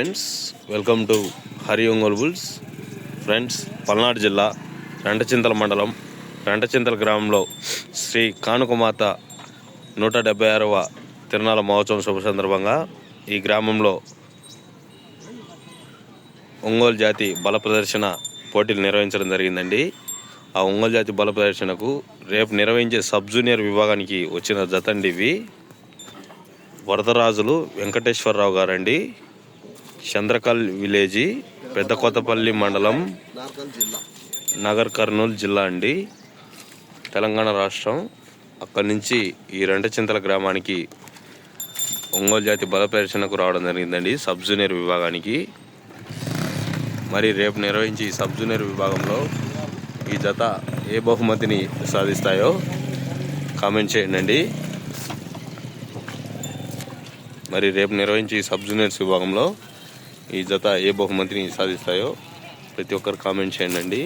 Friends welcome to Hari Ongole bulls friends Palnadu జిల్లా రెంటచింతల మండలం రెంటచింతల గ్రామంలో శ్రీ కానుకమాత నూట డెబ్బై ఆరవ తిరునాళ మహోత్సవం శుభ సందర్భంగా ఈ గ్రామంలో ఒంగోలు జాతి బల ప్రదర్శన పోటీలు నిర్వహించడం జరిగిందండి. ఆ ఒంగోలు జాతి బల ప్రదర్శనకు రేపు నిర్వహించే సబ్ జూనియర్ విభాగానికి వచ్చిన జతండి ఇవి. వరదరాజులు వెంకటేశ్వరరావు గారండి. చంద్రకల్ విలేజీ పెద్ద కొత్తపల్లి మండలం నగర్ కర్నూలు జిల్లా అండి. తెలంగాణ రాష్ట్రం. అక్కడి నుంచి ఈ రెండచింతల గ్రామానికి ఒంగోలు జాతి బల రావడం జరిగిందండి సబ్ జూనియర్ విభాగానికి. మరి రేపు నిర్వహించి సబ్ జూనియర్ విభాగంలో ఈ జత ఏ బహుమతిని సాధిస్తాయో కామెంట్ చేయండి మరి రేపు నిర్వహించి సబ్ జూనియర్స్ విభాగంలో ఈ జత ఏ బహుమతిని సాధిస్తాయో ప్రతి ఒక్కరు కామెంట్ చేయండి.